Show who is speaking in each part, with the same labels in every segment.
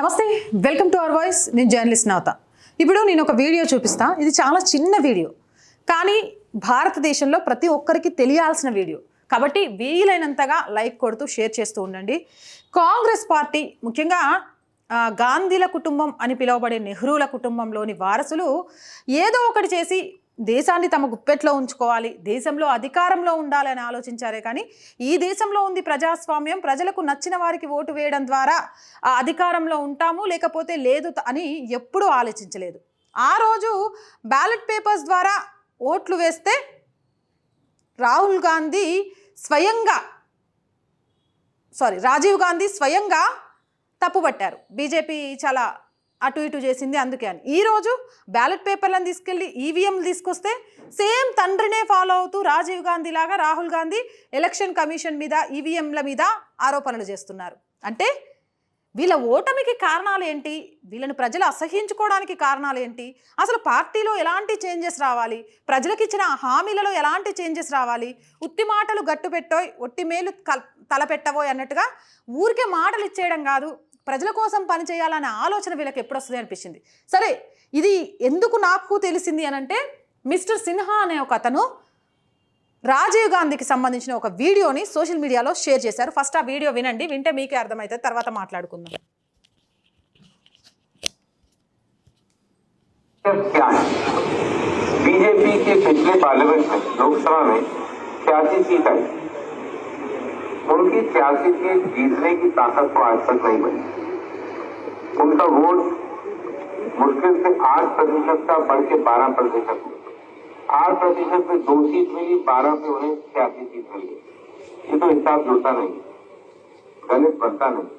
Speaker 1: నమస్తే welcome to our voice నేను journalist Navata. ఇప్పుడు నేను ఒక వీడియో చూపిస్తా. ఇది చాలా చిన్న వీడియో కానీ భారతదేశంలో ప్రతి ఒక్కరికి తెలియాల్సిన వీడియో కాబట్టి వీలైనంతగా లైక్ కొడుతూ షేర్ చేస్తూ ఉండండి. కాంగ్రెస్ పార్టీ ముఖ్యంగా గాంధీల కుటుంబం అని పిలువబడే నెహ్రూల కుటుంబంలోని వారసులు ఏదో ఒకటి చేసి దేశాన్ని తమ గుప్పెట్లో ఉంచుకోవాలి దేశంలో అధికారంలో ఉండాలని ఆలోచించారే కానీ ఈ దేశంలో ఉంది ప్రజాస్వామ్యం ప్రజలకు నచ్చిన వారికి ఓటు వేయడం ద్వారా ఆ అధికారంలో ఉంటాము లేకపోతే లేదు అని ఎప్పుడూ ఆలోచించలేదు. ఆ రోజు బ్యాలెట్ పేపర్స్ ద్వారా ఓట్లు వేస్తే రాహుల్ గాంధీ స్వయంగా సారీ రాజీవ్ గాంధీ స్వయంగా తప్పుపట్టారు. బీజేపీ చాలా అటు ఇటు చేసింది అందుకే అని. ఈరోజు బ్యాలెట్ పేపర్లను తీసుకెళ్ళి ఈవీఎంలు తీసుకొస్తే సేమ్ తండ్రినే ఫాలో అవుతూ రాజీవ్ గాంధీ లాగా రాహుల్ గాంధీ ఎలక్షన్ కమిషన్ మీద ఈవీఎంల మీద ఆరోపణలు చేస్తున్నారు. అంటే వీళ్ళ ఓటమికి కారణాలు ఏంటి? వీళ్ళని ప్రజలు అసహించుకోవడానికి కారణాలు ఏంటి? అసలు పార్టీలో ఎలాంటి చేంజెస్ రావాలి? ప్రజలకు ఇచ్చిన హామీలలో ఎలాంటి చేంజెస్ రావాలి? ఉత్తి మాటలు గట్టు పెట్టోయ్ ఒట్టి మేలు కల్ తలపెట్టవోయ్ అన్నట్టుగా ఊరికే మాటలు ఇచ్చేయడం కాదు. ప్రజల కోసం పనిచేయాలనే ఆలోచన వీళ్ళకి ఎప్పుడు వస్తుంది అనిపించింది సరే ఇది ఎందుకు నాకు తెలిసింది అనంటే మిస్టర్ సిన్హా అనే ఒక అతను రాజీవ్ గాంధీకి సంబంధించిన ఒక వీడియోని సోషల్ మీడియాలో షేర్ చేశారు ఫస్ట్ ఆ వీడియో వినండి వింటే మీకే అర్థమవుతుంది తర్వాత మాట్లాడుకుందాం
Speaker 2: क्या है बीजेपी के पिछले पार्लियामेंट में लोकसभा में छियासी सीट आई उनकी छियासी सीट जीतने की ताकत तो आज तक नहीं बनी उनका वोट मुश्किल से आठ प्रतिशत का बढ़ के बारह प्रतिशत। आठ प्रतिशत में दो सीट मिली, बारह में उन्हें छियासी सीट मिल गई। ये तो हिसाब जुड़ता नहीं गलत बनता नहीं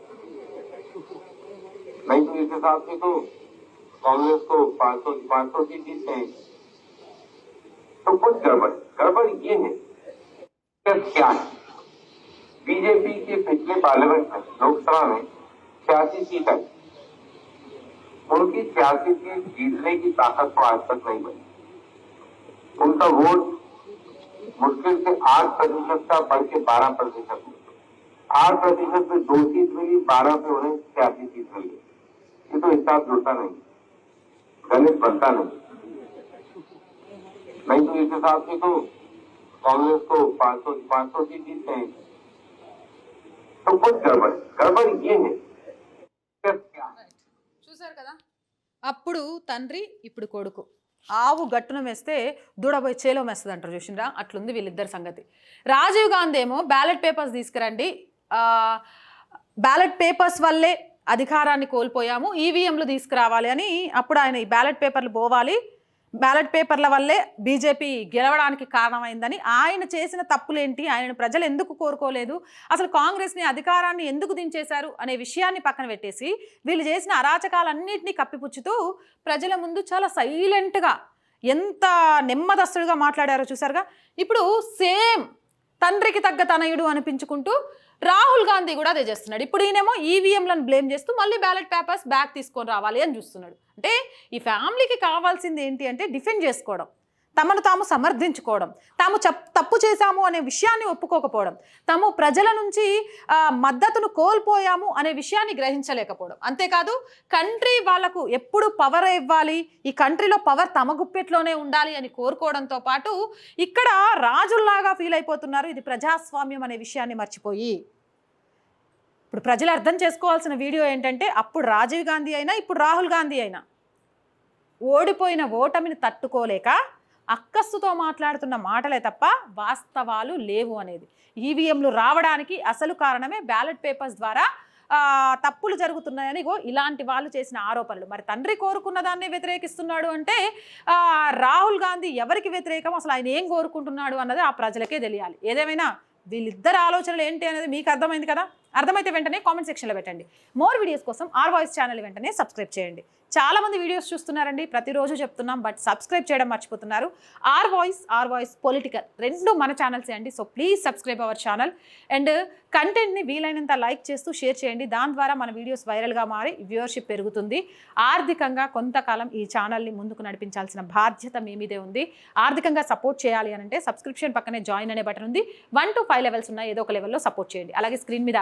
Speaker 2: नहीं तो इस हिसाब से तो कांग्रेस को पाँच सौ, पाँच सौ सीट जीतते हैं। तो कुछ गड़बड़ गड़बड़ ये है क्या है? बीजेपी के पिछले पार्लियामेंट में, लोकसभा में छियासी सीट आई। उनकी छियासी सीट जीतने की ताकत तो आज तक नहीं बनी। उनका वोट मुश्किल से आठ प्रतिशत का बढ़ के बारह प्रतिशत। आठ प्रतिशत में दो सीट मिली, बारह में उन्हें छियासी सीट मिल ये तो हिसाब जुड़ता नहीं। गलत बनता नहीं। नहीं तो इस हिसाब से तो कांग्रेस को पाँच सौ, पाँच सौ सीट जीतते हैं। तो कुछ गड़बड़ गड़बड़ ये है।
Speaker 1: అప్పుడు తండ్రి ఇప్పుడు కొడుకు. ఆవు గట్టున వేస్తే దూడబోయి చేలో వేస్తుంది అంటారు చూసిండ్రా అట్లుంది వీళ్ళిద్దరి సంగతి. రాజీవ్ గాంధీ ఏమో బ్యాలెట్ పేపర్స్ తీసుకురండి బ్యాలెట్ పేపర్స్ వల్లే అధికారాన్ని కోల్పోయాము ఈవీఎంలు తీసుకురావాలి అని అప్పుడు ఆయన ఈ బ్యాలెట్ పేపర్లు పోవాలి. బ్యాలెట్ పేపర్ల వల్లే బీజేపీ గెలవడానికి కారణమైందని ఆయన చేసిన తప్పులేంటి? ఆయన ప్రజలు ఎందుకు కోరుకోలేదు? అసలు కాంగ్రెస్ని అధికారాన్ని ఎందుకు దించేశారు? అనే విషయాన్ని పక్కన పెట్టేసి వీళ్ళు చేసిన అరాచకాలన్నింటినీ కప్పిపుచ్చుతూ ప్రజల ముందు చాలా సైలెంట్గా ఎంత నెమ్మదస్తుడుగా మాట్లాడారో చూసారుగా? ఇప్పుడు సేమ్ తండ్రికి తగ్గ తనయుడు అనిపించుకుంటూ రాహుల్ గాంధీ కూడా అదే చేస్తున్నాడు. ఇప్పుడు ఈయనేమో ఈవీఎంలను బ్లేమ్ చేస్తూ మళ్ళీ బ్యాలెట్ పేపర్స్ బ్యాక్ తీసుకొని రావాలి అని చూస్తున్నాడు. అంటే ఈ ఫ్యామిలీకి కావాల్సింది ఏంటి అంటే డిఫెండ్ చేసుకోవడం. తమను తాము సమర్థించుకోవడం తాము చెప్ తప్పు చేశాము అనే విషయాన్ని ఒప్పుకోకపోవడం తాము ప్రజల నుంచి మద్దతును కోల్పోయాము అనే విషయాన్ని గ్రహించలేకపోవడం. అంతేకాదు కంట్రీ వాళ్ళకు ఎప్పుడు పవర్ ఇవ్వాలి ఈ కంట్రీలో పవర్ తమ గుప్పెట్లోనే ఉండాలి అని కోరుకోవడంతో పాటు ఇక్కడ రాజుల్లాగా ఫీల్ అయిపోతున్నారు. ఇది ప్రజాస్వామ్యం అనే విషయాన్ని మర్చిపోయి. ఇప్పుడు ప్రజలు అర్థం చేసుకోవాల్సిన వీడియో ఏంటంటే అప్పుడు రాజీవ్ గాంధీ అయినా ఇప్పుడు రాహుల్ గాంధీ అయినా ఓడిపోయిన ఓటమిని తట్టుకోలేక అక్కస్సుతో మాట్లాడుతున్న మాటలే తప్ప వాస్తవాలు లేవు అనేది. ఈవీఎంలు రావడానికి అసలు కారణమే బ్యాలెట్ పేపర్స్ ద్వారా తప్పులు జరుగుతున్నాయని ఇలాంటి వాళ్ళు చేసిన ఆరోపణలు. మరి తండ్రి కోరుకున్న దాన్ని వ్యతిరేకిస్తున్నాడు అంటే రాహుల్ గాంధీ ఎవరికి వ్యతిరేకం? అసలు ఆయన ఏం కోరుకుంటున్నాడు అన్నది ఆ ప్రజలకే తెలియాలి. ఏదేమైనా వీళ్ళిద్దరు ఆలోచనలు ఏంటి అనేది మీకు అర్థమైంది కదా? అర్థమైతే వెంటనే కామెంట్ సెక్షన్లో పెట్టండి. మోర్ వీడియోస్ కోసం ఆర్ వాయిస్ ఛానల్ వెంటనే సబ్స్క్రైబ్ చేయండి. చాలా మంది వీడియోస్ చూస్తున్నారండి. ప్రతిరోజు చెప్తున్నాం బట్ సబ్స్క్రైబ్ చేయడం మర్చిపోతున్నారు. Our voice our voice political రెండు మన ఛానల్సే అండి. So please subscribe our channel and కంటెంట్ని వీలైనంత లైక్ చేస్తూ షేర్ చేయండి. దాని ద్వారా మన వీడియోస్ వైరల్గా మారి వ్యూవర్షిప్ పెరుగుతుంది. ఆర్థికంగా కొంతకాలం ఈ ఛానల్ని ముందుకు నడిపించాల్సిన బాధ్యత మీ మీదే ఉంది. ఆర్థికంగా సపోర్ట్ చేయాలి అని అంటే సబ్స్క్రిప్షన్ పక్కనే జాయిన్ అనే బటన్ ఉంది. వన్ టు ఫైవ్ లెవెల్స్ ఉన్నాయి. ఏదో ఒక లెవెల్లో సపోర్ట్ చేయండి. అలాగే స్క్రీన్ మీద